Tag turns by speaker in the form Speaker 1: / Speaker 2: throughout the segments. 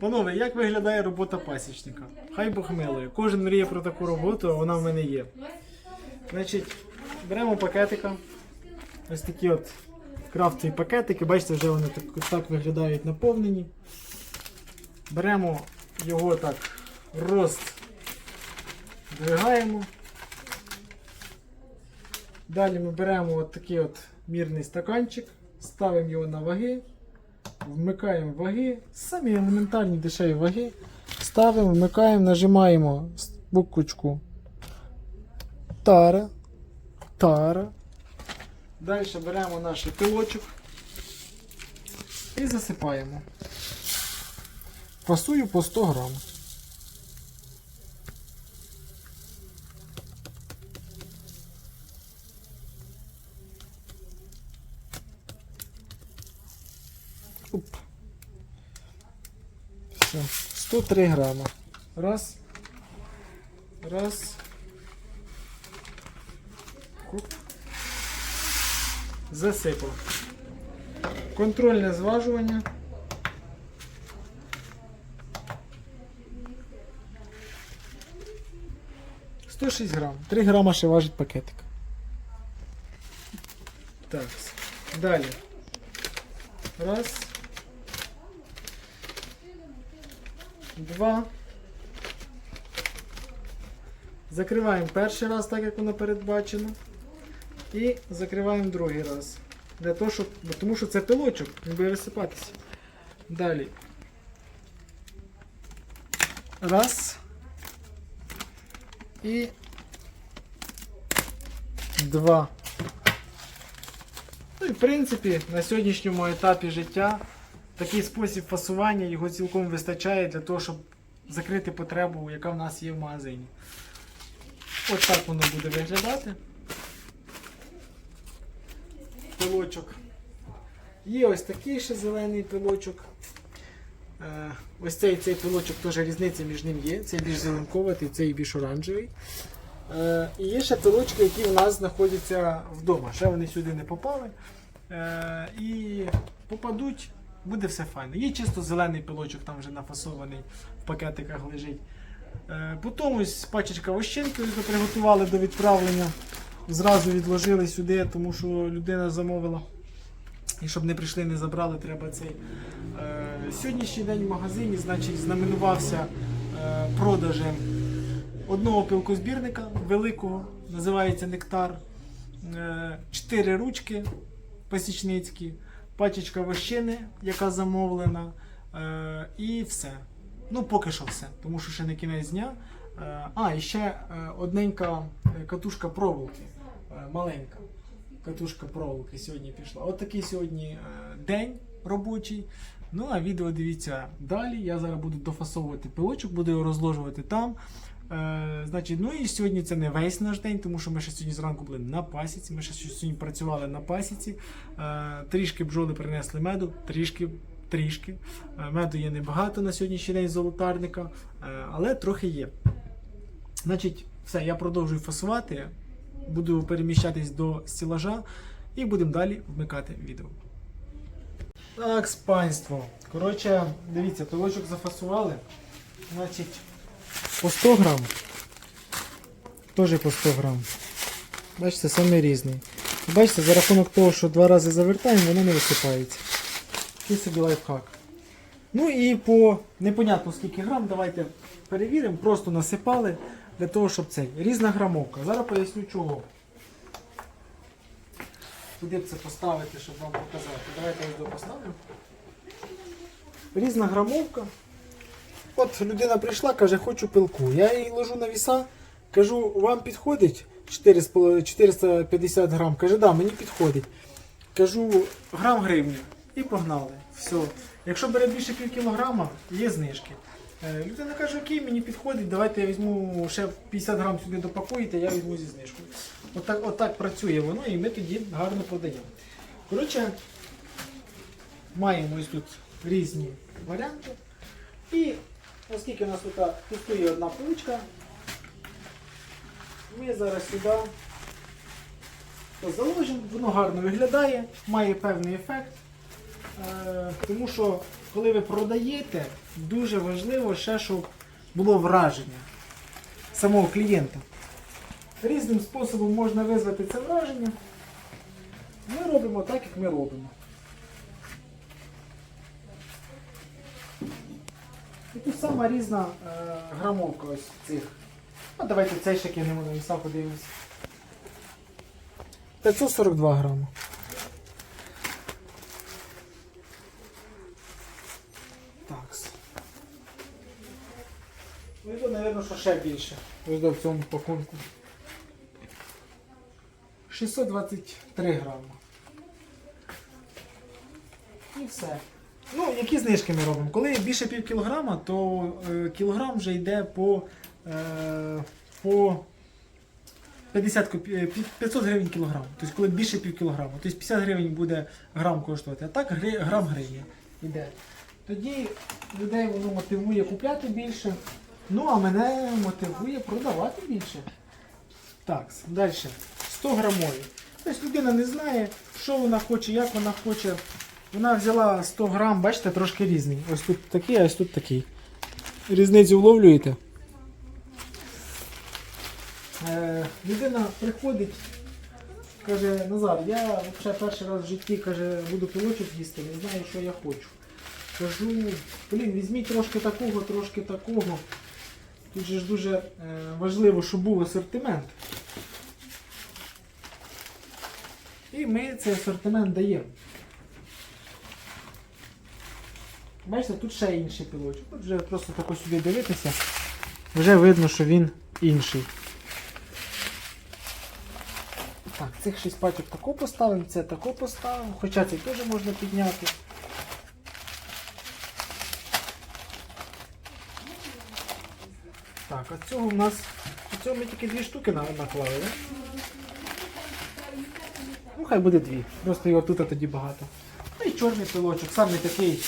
Speaker 1: Панове, як виглядає робота пасічника? Хай Бог милує. Кожен мріє про таку роботу, а вона в мене є. Значить, беремо пакетика. Ось такі от крафтові пакетики. Бачите, вже вони так, так виглядають наповнені. Беремо його так роздвигаємо. Далі ми беремо от такий от мірний стаканчик, ставимо його на ваги, вмикаємо ваги, самі елементарні дешеві ваги. Ставимо, вмикаємо, нажимаємо буквочку Тара. Тара. Далі беремо наш пилочок і засипаємо. Фасую по 100 грам. Все. 103 грама. Раз. Раз. Оп. Засипав. Контрольне зважування. Сто шість грам. 3 грама ще важить пакетик. Так. Далі. Раз. Два. Закриваємо перший раз, так як воно передбачено. І закриваємо другий раз. Для того, щоб, тому що це пилочок, він буде висипатися. Далі. Раз. І два. Ну і в принципі, на сьогоднішньому етапі життя такий спосіб фасування його цілком вистачає для того, щоб закрити потребу, яка в нас є в магазині. От так воно буде виглядати. Пилочок. Є ось такий ще зелений пилочок. Е, Ось цей цей пилочок теж різниця між ним є. Цей більш зеленковатий, цей більш оранжевий. Е, І є ще пилочки, які у нас знаходяться вдома. Ще вони сюди не попали. Е, І попадуть, буде все файно. Є чисто зелений пилочок, там вже нафасований в пакетиках лежить. Е, Потім ось пачечка вощинки яку приготували до відправлення. Зразу відложили сюди, тому що людина замовила. І щоб не прийшли, не забрали, треба цей. Е, сьогоднішній день в магазині значить, знаменувався е, продажем одного пилкозбірника великого, називається Нектар. Чотири ручки пасічницькі, пачечка вощини, яка замовлена, е, і все. Ну, поки що все, тому що ще не кінець дня. Е, А, і ще е, одненька е, катушка проволоки, е, маленька катушка проволоки сьогодні пішла. От такий сьогодні е, день робочий. Ну а відео дивіться далі. Я зараз буду дофасовувати пилочок, буду його розложувати там. Е, значить, ну і сьогодні це не весь наш день, тому що ми ще сьогодні зранку були на пасіці. Ми ще сьогодні працювали на пасіці. Е, трішки бджоли принесли меду, трішки. Трішки. Е, Меду є небагато на сьогоднішній день золотарника, е, але трохи є. Значить, все, я продовжую фасувати, буду переміщатись до стілажа і будемо далі вмикати відео. Так, панство. Коротше, дивіться, пилочок зафасували. Значить, по 100 грам. Теж по 100 грам. Бачите, саме різний. Бачите, за рахунок того, що два рази завертаємо, воно не висипається. Такий собі лайфхак. Ну і по непонятно скільки грам, давайте перевіримо, просто насипали для того, щоб цей. Різна грамовка. Зараз поясню чого. Куди б це поставити, щоб вам показати. Давайте я його поставлю. Різна грамовка. От людина прийшла, каже, хочу пилку. Я їй ложу на віса, кажу, вам підходить 450 грам. Каже, да, мені підходить. Кажу, грам гривні. І погнали. Все. Якщо бере більше пів кілограма, є знижки. Е, Людина каже, окей, мені підходить, давайте я візьму ще 50 грам сюди допакуєте, я візьму зі знижкою. Отак, отак працює воно і ми тоді гарно подаємо. Коротше, маємо ось тут різні варіанти. І оскільки у нас тут пустує одна поличка, ми зараз сюди заложимо, воно гарно виглядає, має певний ефект. Е, тому що коли ви продаєте, дуже важливо ще, щоб було враження самого клієнта. Різним способом можна визвати це враження. Ми робимо так, як ми робимо. І тут сама різна е, грамовка ось цих. А давайте цей ще кинемо на віса, подивимось. 542 грама. Такс. Ну і тут, мабуть, що ще більше. Ось до в цьому пакунку. 623 грама. І все. Ну, які знижки ми робимо? Коли більше пів кілограма, то е, кілограм вже йде по, е, по 50 копі... е, 500 гривень кілограм. Тобто, коли більше пів кілограма, тобто 50 гривень буде грам коштувати, а так гри... грам гривня йде. Тоді людей воно мотивує купляти більше, ну а мене мотивує продавати більше. Так, далі. 100 грамові. Тобто людина не знає, що вона хоче, як вона хоче. Вона взяла 100 грам, бачите, трошки різний. Ось тут такий, а ось тут такий. Різницю вловлюєте? Е, людина приходить, каже, Назар, я взагалі перший раз в житті каже, буду пилочок їсти, не знаю, що я хочу. Кажу, блін, візьміть трошки такого, трошки такого. Тут же ж дуже е, важливо, щоб був асортимент. І ми цей асортимент даємо. Бачите, тут ще інший пілочок. Тут вже просто тако сюди дивитися, вже видно, що він інший. Так, цих 6 пачок тако поставимо, це тако поставимо, хоча це теж можна підняти. Так, а цього в нас. Цього ми тільки дві штуки наклали. Ну, хай буде дві. Просто його тут тоді багато. Ну і чорний пилочок, саме такий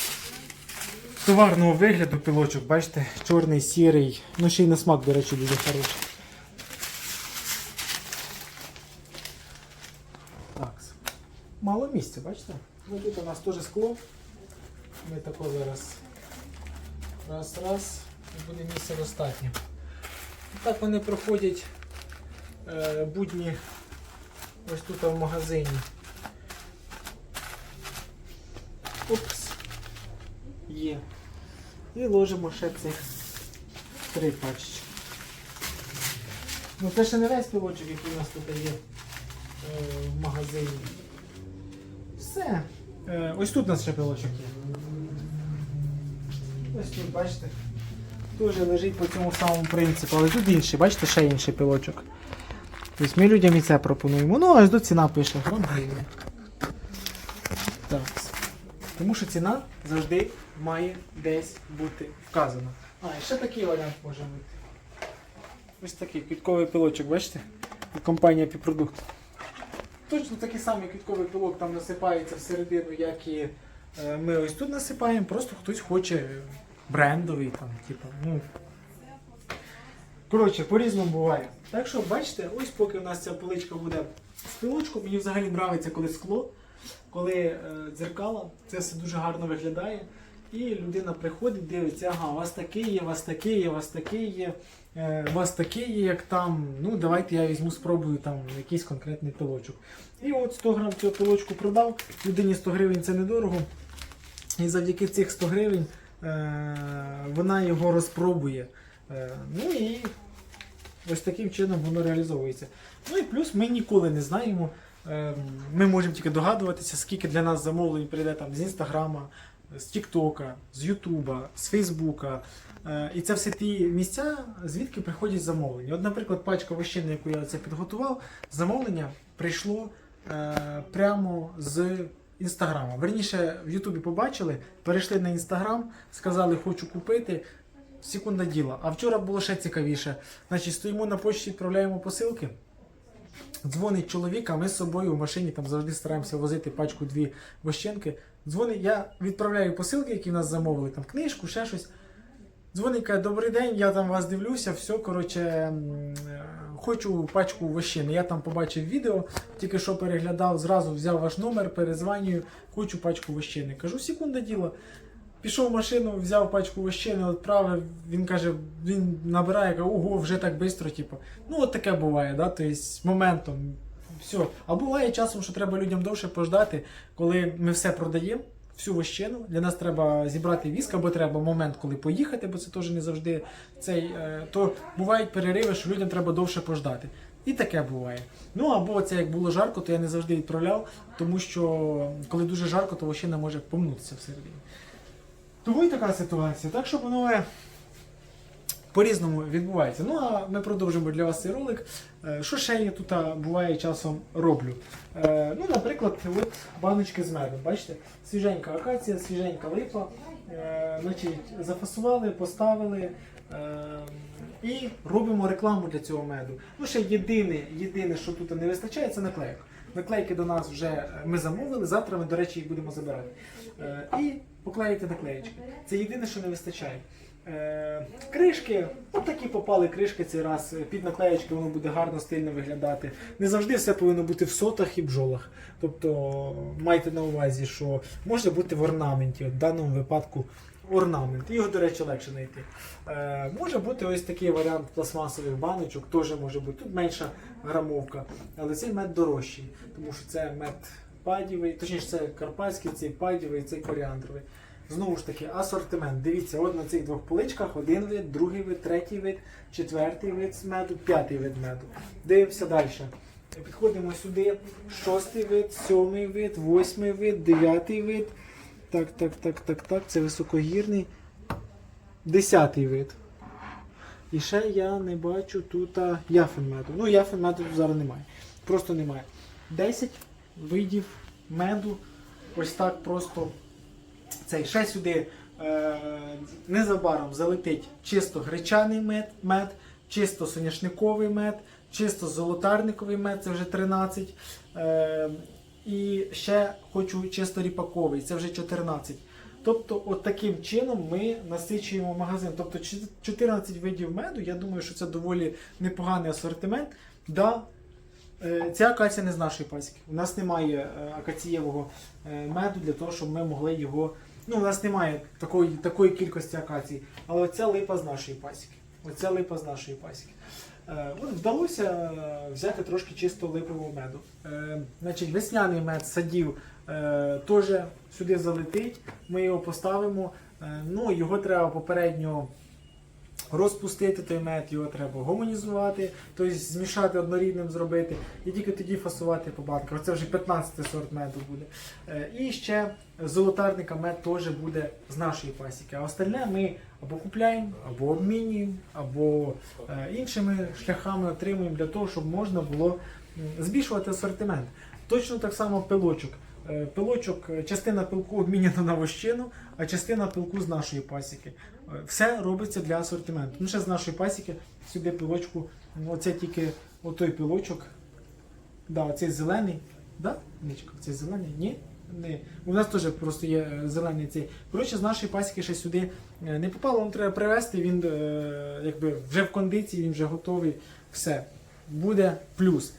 Speaker 1: товарного вигляду пилочок, бачите, чорний, сірий. Ну ще й на смак, до речі, дуже хороший. Так. Мало місця, бачите? Ну тут у нас теж скло. Ми тако зараз. Раз, раз. І буде місця достатньо. І так вони проходять е, будні ось тут в магазині. Опс. Є. І ложимо ще цих три пачечки. Ну це ще не весь пілочок, який у нас тут є е, в магазині. Все. Е, ось тут у нас ще пілочок є. Ось тут, бачите. Теж лежить по цьому самому принципу, але тут інший, бачите, ще інший пилочок. Тобто ми людям і це пропонуємо. Ну, ось тут ціна пише. Так. Тому що ціна завжди має десь бути вказана. А, і ще такий варіант може бути. Ось такий квітковий пилочок, бачите? Від компанії Піпродукт. Точно такий самий квітковий пилок там насипається всередину, як і е, ми ось тут насипаємо, просто хтось хоче брендовий там, типу, ну. Коротше, по-різному буває. Так що, бачите, ось поки у нас ця поличка буде з пилочком, мені взагалі подобається, коли скло, коли е, дзеркала, це все дуже гарно виглядає. І людина приходить, дивиться, ага, у вас такий є, у вас такий є, у вас такий є, е, у вас такий є, як там. Ну, давайте я візьму, спробую там якийсь конкретний пилочок. І от 100 грам цього пилочку продав, людині 100 гривень це недорого. І завдяки цих 100 гривень е, вона його розпробує. Ну і ось таким чином воно реалізовується. Ну і плюс ми ніколи не знаємо. Е, Ми можемо тільки догадуватися, скільки для нас замовлень прийде там з інстаграма, з Тіктока, з Ютуба, з Фейсбука. Е, І це все ті місця, звідки приходять замовлення. От, наприклад, пачка вощини, яку я це підготував, замовлення прийшло е, прямо з інстаграма. Верніше, в Ютубі побачили, перейшли на інстаграм, сказали, хочу купити. Секунда діла. А вчора було ще цікавіше. Значить, стоїмо на почті, відправляємо посилки. Дзвонить чоловік, а ми з собою в машині там завжди стараємося возити пачку дві вощенки. Дзвонить, я відправляю посилки, які в нас замовили, там книжку, ще щось. Дзвонить, каже, добрий день, я там вас дивлюся, все, коротше, е, хочу пачку вощини. Я там побачив відео, тільки що переглядав, зразу взяв ваш номер, перезванюю, хочу пачку вощини. Кажу, секунда діло. Пішов в машину, взяв пачку вощини, відправив. Він каже, він набирає, каже, ого, вже так швидко, типу. Ну, от таке буває, да? тобто моментом. Все. А буває часом, що треба людям довше пождати, коли ми все продаємо, всю вощину. Для нас треба зібрати віск, або треба момент, коли поїхати, бо це теж не завжди цей. е, То бувають перериви, що людям треба довше пождати. І таке буває. Ну або це як було жарко, то я не завжди відправляв, тому що коли дуже жарко, то вощина може помнутися всередині. Тому і така ситуація. Так що, панове, по-різному відбувається. Ну а ми продовжимо для вас цей ролик. Е, Що ще я тут буває часом роблю? Е, Ну, наприклад, от баночки з медом. Бачите, свіженька акація, свіженька липа. Е, Значить, зафасували, поставили. І робимо рекламу для цього меду. Ну, ще єдине, єдине, що тут не вистачає, це наклейок. Наклейки до нас вже ми замовили, завтра ми, до речі, їх будемо забирати. Е, І поклеїти наклеєчки. Це єдине, що не вистачає. Е, кришки, от такі попали кришки цей раз. Під наклеєчки воно буде гарно, стильно виглядати. Не завжди все повинно бути в сотах і бджолах. Тобто майте на увазі, що може бути в орнаменті, в даному випадку орнамент. Його, до речі, легше знайти. Е, може бути ось такий варіант пластмасових баночок, теж може бути. Тут менша грамовка, але цей мед дорожчий, тому що це мед падівий, точніше це карпатський, цей падівий, цей коріандровий. Знову ж таки, асортимент. Дивіться, от на цих двох поличках один вид, другий вид, третій вид, четвертий вид меду, п'ятий вид меду. Дивимося далі. Підходимо сюди. Шостий вид, сьомий вид, восьмий вид, дев'ятий вид. Так, так, так, так, так. Це високогірний. Десятий вид. І ще я не бачу тут яфен меду. Ну, яфен меду зараз немає. Просто немає. 10 видів меду. Ось так просто цей ще сюди е, незабаром залетить чисто гречаний мед, мед, чисто соняшниковий мед, чисто золотарниковий мед, це вже 13. Е, і ще хочу чисто ріпаковий, це вже 14. Тобто, от таким чином ми насичуємо магазин. Тобто 14 видів меду, я думаю, що це доволі непоганий асортимент. Да, Ця акація не з нашої пасіки. У нас немає е, акацієвого е, меду для того, щоб ми могли його. Ну, у нас немає такої, такої кількості акацій. Але оця липа з нашої пасіки. Оця липа з нашої пасіки. Е, вдалося е, взяти трошки чисто липового меду. Е, Значить, весняний мед садів е, теж сюди залетить. Ми його поставимо. Е, Ну, його треба попередньо розпустити той мед, його треба гомонізувати, тобто змішати однорідним зробити і тільки тоді фасувати по банках. Це вже 15 сорт меду буде. Е, І ще золотарника мед теж буде з нашої пасіки. А остальне ми або купляємо, або обмінюємо, або е, іншими шляхами отримуємо для того, щоб можна було збільшувати асортимент. Точно так само пилочок. Е, Пилочок, е, частина пилку обміняна на вощину, а частина пилку з нашої пасіки. Е, Все робиться для асортименту. Ну, ще з нашої пасіки сюди пилочку, ну, оце тільки отой пилочок. Да, оцей зелений. Да? Нічка, цей зелений? Ні? Не. У нас теж просто є зелений цей. Коротше, з нашої пасіки ще сюди не попало, вам треба привезти, він якби вже в кондиції, він вже готовий. Все. Буде плюс.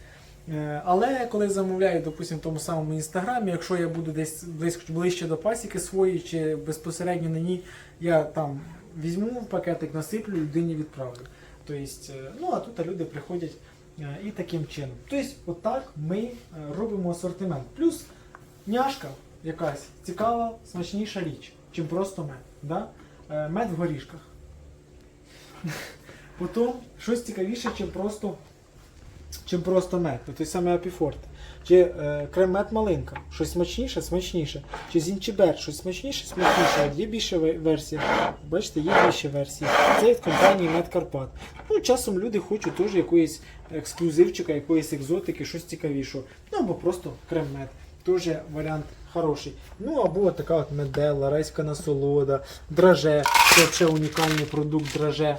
Speaker 1: Е, Але коли замовляю, допустимо, в тому самому інстаграмі, якщо я буду десь близько ближче до пасіки своєї чи безпосередньо на ній, я там візьму пакетик, насиплю, людині відправлю. Тобто, е, ну а тут люди приходять е, і таким чином. Тобто, отак ми робимо асортимент. Плюс няшка якась цікава, смачніша річ, чим просто мед. Да? Мед в горішках. Потім щось цікавіше, чим просто чим просто мед, ну, той самий апіфорт. Чи е, крем-мед малинка, щось смачніше, смачніше. Чи зінчібер, щось смачніше, смачніше. От Є більше ве- версій. Бачите, є більше версій. Це від компанії Мед Карпат. Ну, часом люди хочуть теж якоїсь ексклюзивчика, якоїсь екзотики, щось цікавішого. Ну або просто крем-мед. Теж варіант хороший. Ну або така от медела, райська насолода, драже. Це ще унікальний продукт драже.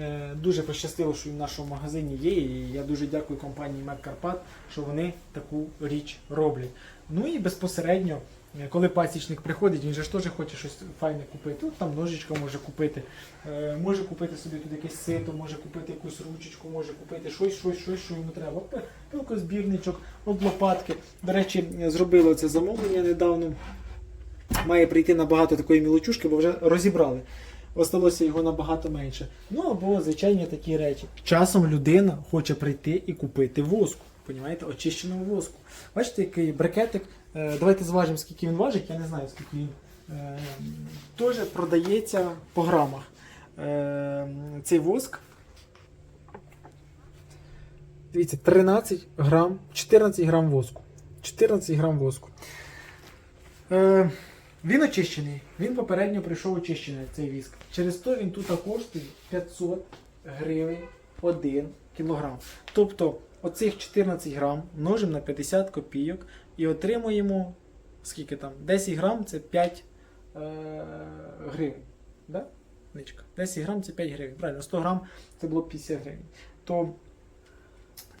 Speaker 1: Е, Дуже пощастило, що в нашому магазині є, і я дуже дякую компанії Карпат, що вони таку річ роблять. Ну і безпосередньо Е, Коли пасічник приходить, він же ж теж хоче щось файне купити. Тут там ножичка може купити, е, може купити собі тут якесь сито, може купити якусь ручечку, може купити щось, щось, щось, що йому треба. Пилкозбірничок, от лопатки. До речі, зробили це замовлення недавно. Має прийти набагато такої мілочушки, бо вже розібрали. Осталося його набагато менше. Ну або звичайні такі речі. Часом людина хоче прийти і купити воску. Понімаєте, очищеного воску. Бачите, який брикетик. Е, Давайте зважимо, скільки він важить. Я не знаю, скільки він е, теж продається по грамах. Е, Цей воск. Дивіться, 13 грам, 14 грам воску. 14 грам воску. Він очищений. Він попередньо прийшов очищений, цей віск. Через то він тут коштує 500 гривень 1 кілограм. Тобто оцих 14 грам множимо на 50 копійок і отримуємо скільки там? 10 грам це 5 е, гривень. Да? Ничка. 10 грам це 5 гривень. Правильно, 100 грам це було 50 гривень. То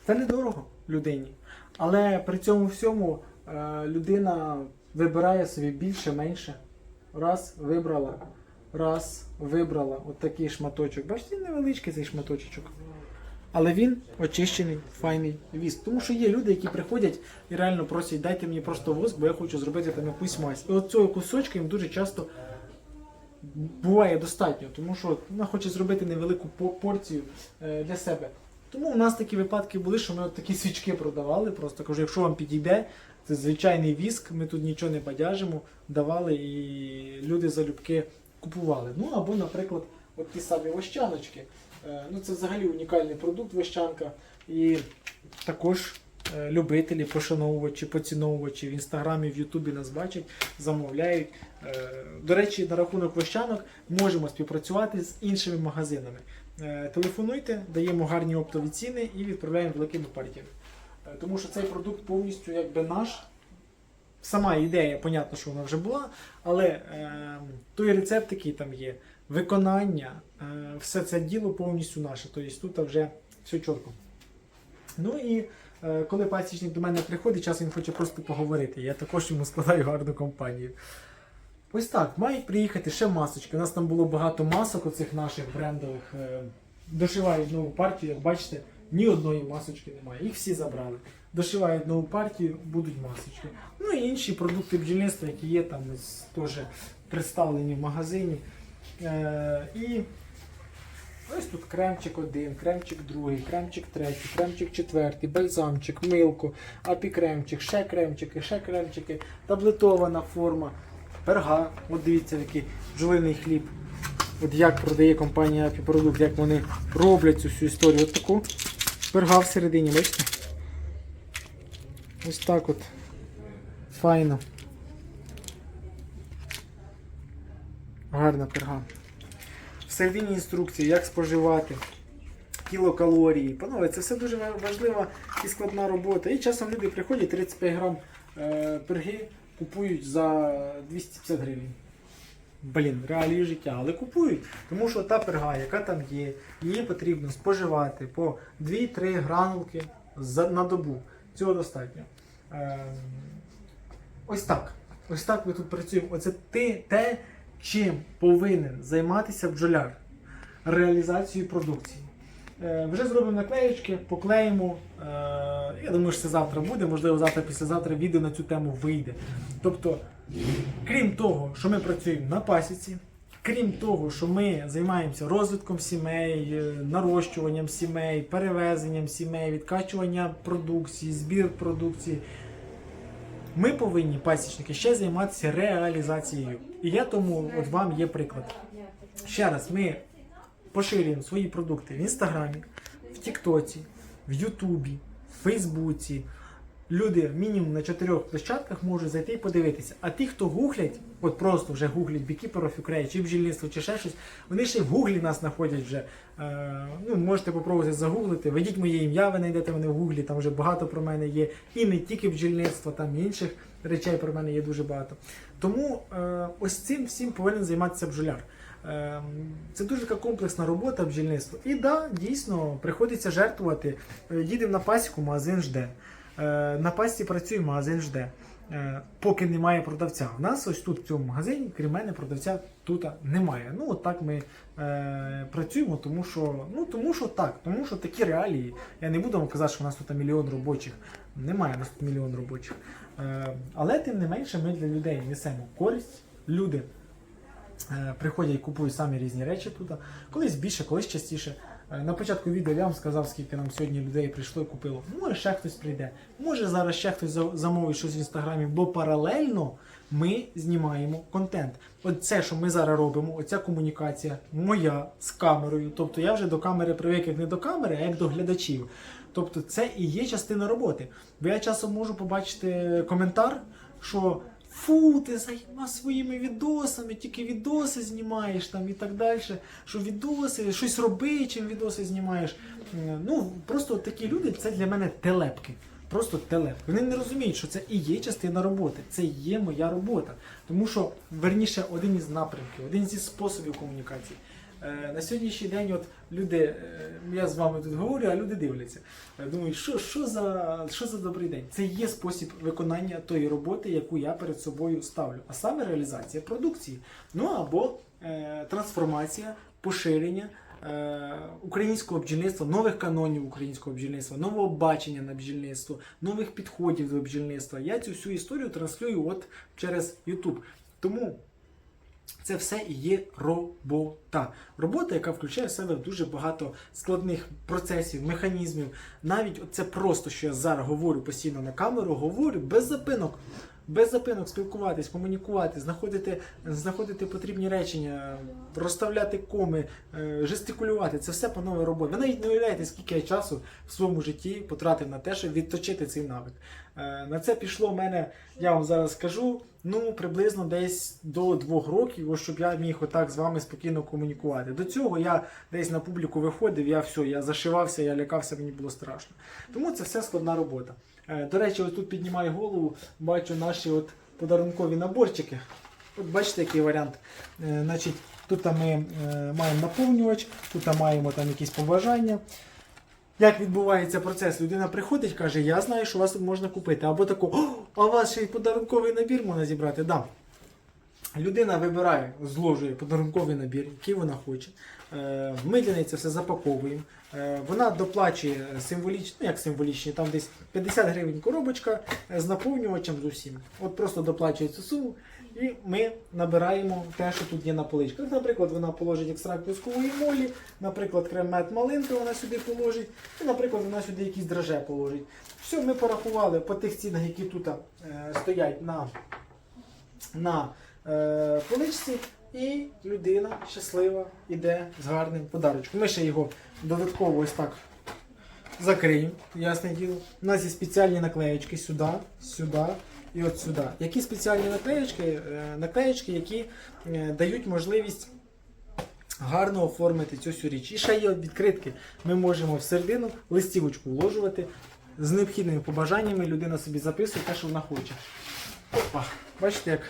Speaker 1: це недорого людині. Але при цьому всьому е, людина вибирає собі більше, менше. Раз вибрала, раз вибрала от такий шматочок. Бачите, невеличкий цей шматочок. Але він очищений, файний віск. Тому що є люди, які приходять і реально просять, дайте мені просто воск, бо я хочу зробити там якусь мазь. І от цього кусочка їм дуже часто буває достатньо, тому що вона хоче зробити невелику порцію е, для себе. Тому у нас такі випадки були, що ми от такі свічки продавали. Просто кажу, якщо вам підійде, це звичайний віск, ми тут нічого не бадяжимо, давали і люди залюбки купували. Ну або, наприклад, от ті самі вощаночки. Е, Ну це взагалі унікальний продукт вощанка. І також е, любителі, пошановувачі, поціновувачі в інстаграмі, в Ютубі нас бачать, замовляють. Е, До речі, на рахунок вощанок можемо співпрацювати з іншими магазинами. Телефонуйте, даємо гарні оптові ціни і відправляємо великими партіями. Е, Тому що цей продукт повністю якби наш. Сама ідея, понятно, що вона вже була, але е, той рецепт, який там є, виконання, е, все це діло повністю наше. Тобто тут вже все чітко. Ну і е, коли пасічник до мене приходить, час він хоче просто поговорити. Я також йому складаю гарну компанію. Ось так, мають приїхати ще масочки. У нас там було багато масок оцих наших брендових. Е, Дошивають нову партію, як бачите, ні одної масочки немає. Їх всі забрали. Дошивають нову партію, будуть масочки. Ну і інші продукти бджільництва, які є там теж представлені в магазині. Е, і ось тут кремчик один, кремчик другий, кремчик третій, кремчик четвертий, бальзамчик, милко, апікремчик, ще кремчики, ще кремчики, таблетована форма, перга. От дивіться, який бджолиний хліб. От як продає компанія Апіпродукт, як вони роблять цю всю історію. От таку перга всередині, бачите? Ось так от. Файно. Гарна перга. Всередині інструкції, як споживати, кілокалорії. Панове, це все дуже важлива і складна робота. І часом люди приходять 35 грам е, перги купують за 250 гривень. Блін, реалії життя, але купують, тому що та перга, яка там є, її потрібно споживати по 2-3 гранулки на добу. Цього достатньо. Ем, ось так. Ось так ми тут працюємо. Оце ти, те, чим повинен займатися бджоляр. Реалізацією продукції. Е, вже зробимо наклеєчки, поклеїмо. Я думаю, що це завтра буде, можливо, завтра, післязавтра відео на цю тему вийде. Тобто, крім того, що ми працюємо на пасіці, крім того, що ми займаємося розвитком сімей, е, нарощуванням сімей, перевезенням сімей, відкачуванням продукції, збір продукції. Ми повинні, пасічники, ще займатися реалізацією. І я тому от вам є приклад. Ще раз, ми поширюємо свої продукти в Інстаграмі, в Тіктоці, в Ютубі, в Фейсбуці. Люди мінімум на чотирьох площадках можуть зайти і подивитися. А ті, хто гуглять, от просто вже гуглять Beekeeper of Ukraine, чи бджільництво, чи ще щось, вони ще в гуглі нас знаходять вже. Е, ну, можете попробувати загуглити. Введіть моє ім'я, ви знайдете мене в гуглі, там вже багато про мене є. І не тільки бджільництво, там інших речей про мене є дуже багато. Тому е, ось цим всім повинен займатися бджоляр. Ем, Це дуже така комплексна робота бджільництва. І да, дійсно, приходиться жертвувати. Е, Їдемо на пасіку, магазин жде. Е, На пасіці працює, магазин жде. е, поки немає продавця. У нас ось тут в цьому магазині, крім мене, продавця тут немає. Ну, от так ми е, працюємо, тому що, ну, тому що так, тому що такі реалії. Я не буду вам казати, що у нас тут мільйон робочих. Немає у нас тут мільйон робочих. Е, але тим не менше ми для людей несемо користь. Люди приходять і купують самі різні речі тут. Колись більше, колись частіше. Е, На початку відео я вам сказав, скільки нам сьогодні людей прийшло і купило. Може ще хтось прийде, може зараз ще хтось замовить щось в інстаграмі, бо паралельно ми знімаємо контент. От це, що ми зараз робимо, оця комунікація моя з камерою. Тобто я вже до камери привик як не до камери, а як до глядачів. Тобто це і є частина роботи. Бо я часом можу побачити коментар, що фу, ти займа своїми відосами, тільки відоси знімаєш там і так далі. Що відоси, щось роби, чим відоси знімаєш. Е, Ну, просто такі люди це для мене телепки. Просто телепки. Вони не розуміють, що це і є частина роботи, це є моя робота. Тому що, верніше, один із напрямків, один зі способів комунікації. Е, На сьогоднішній день от люди, е, я з вами тут говорю, а люди дивляться. Е, Думають, що, що, за, що за добрий день? Це є спосіб виконання тої роботи, яку я перед собою ставлю. А саме реалізація продукції. Ну або е, трансформація, поширення українського бджільництва, нових канонів українського бджільництва, нового бачення на бджільництво, нових підходів до бджільництва. Я цю всю історію транслюю от через YouTube. Тому це все і є робота. Робота, яка включає в себе дуже багато складних процесів, механізмів. Навіть це просто, що я зараз говорю постійно на камеру, говорю без запинок. Без запинок спілкуватись, комунікувати, знаходити, знаходити потрібні речення, розставляти коми, е, жестикулювати. Це все панове робота. Ви навіть не уявляєте, скільки я часу в своєму житті потратив на те, щоб відточити цей навик. Е, На це пішло в мене, я вам зараз скажу, ну приблизно десь до двох років, щоб я міг отак з вами спокійно комунікувати. До цього я десь на публіку виходив, я все, я зашивався, я лякався, мені було страшно. Тому це все складна робота. Е, До речі, ось тут піднімаю голову, бачу наші от подарункові наборчики. От бачите, який варіант. Е, Значить, тут ми е, маємо наповнювач, тут маємо там якісь побажання. Як відбувається процес? Людина приходить, каже, я знаю, що вас тут можна купити. Або тако, «О, а у вас ще й подарунковий набір можна зібрати. Да. Людина вибирає, зложує подарунковий набір, який вона хоче. Ми для це все запаковуємо. Е, Вона доплачує символічно, ну як символічні, там десь 50 гривень коробочка з наповнювачем з усім. От просто доплачує цю суму. І ми набираємо те, що тут є на поличках. Наприклад, вона положить екстракт кускової молі, наприклад, крем мед малинка вона сюди положить, і, наприклад, вона сюди якісь драже положить. Все, ми порахували по тих цінах, які тут е, стоять на, на е, поличці, і людина щаслива йде з гарним подарочком. Ми ще його додатково ось так закриємо, ясне діло. У нас є спеціальні наклеєчки сюди, сюди і от сюди. Які спеціальні наклеєчки? Е, Наклеєчки, які е, дають можливість гарно оформити цю всю річ. І ще є відкритки. Ми можемо всередину листівочку вложувати з необхідними побажаннями. Людина собі записує те, що вона хоче. Опа, бачите, як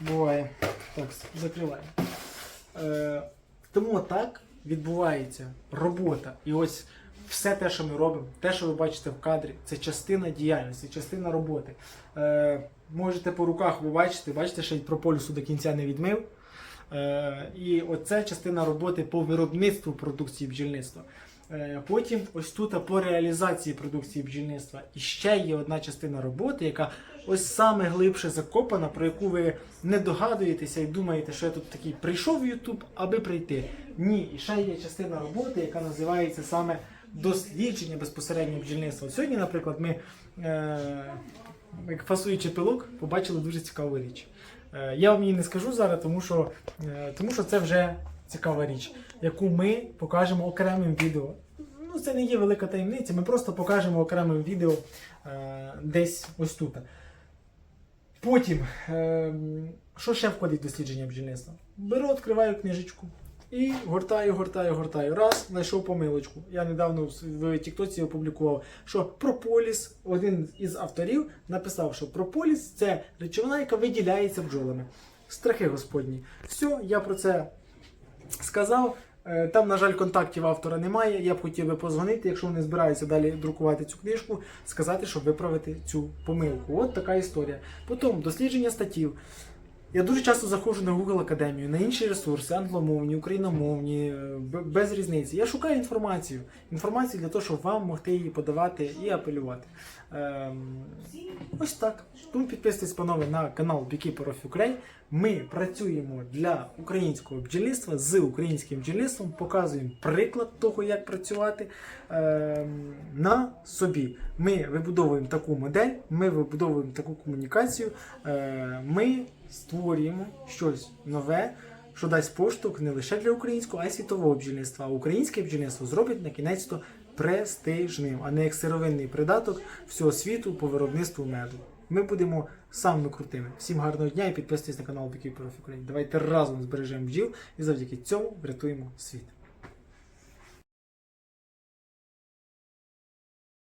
Speaker 1: буває. Так, закриваємо. Е, тому так відбувається робота. І ось все те, що ми робимо, те, що ви бачите в кадрі, це частина діяльності, частина роботи. Е, можете по руках ви бачите, що прополісу до кінця не відмив. Е, і оце частина роботи по виробництву продукції бджільництва. Е, Потім ось тут по реалізації продукції бджільництва. І ще є одна частина роботи, яка ось саме глибше закопана, про яку ви не догадуєтеся і думаєте, що я тут такий прийшов в YouTube, аби прийти. Ні, і ще є частина роботи, яка називається саме дослідження безпосередньо бджільництва. Сьогодні, наприклад, ми, е, фасуючи пилок, побачили дуже цікаву річ. Е, Я вам її не скажу зараз, тому що, е, тому що це вже цікава річ, яку ми покажемо окремим відео. Ну, це не є велика таємниця, ми просто покажемо окремим відео е, десь ось тут. Потім, е, що ще входить в дослідження бджільництва? Беру, відкриваю книжечку і гортаю, гортаю, гортаю. Раз, знайшов помилочку. Я недавно в Тіктоці опублікував, що прополіс, один із авторів написав, що прополіс це речовина, яка виділяється бджолами. Страхи господні. Все, я про це сказав. Е, Там, на жаль, контактів автора немає. Я б хотів би позвонити, якщо вони збираються далі друкувати цю книжку, сказати, щоб виправити цю помилку. От така історія. Потім дослідження статтів. Я дуже часто заходжу на Google Академію, на інші ресурси, англомовні, україномовні, е, без різниці. Я шукаю інформацію. Інформацію для того, щоб вам могти її подавати і апелювати. Ем, ось так. Тому підписуйтесь, панове, на канал Beekeeper of Ukraine. Ми працюємо для українського бджільництва з українським бджільництвом, показуємо приклад того, як працювати ем, на собі. Ми вибудовуємо таку модель, ми вибудовуємо таку комунікацію, е, ми створюємо щось нове, що дасть поштовх не лише для українського, а й світового бджільництва. Українське бджільництво зробить на кінець то престижним, а не як сировинний придаток всього світу по виробництву меду. Ми будемо самими крутими. Всім гарного дня і підписуйтесь на канал of Ukraine. Давайте разом збережемо бджіл і завдяки цьому врятуємо світ.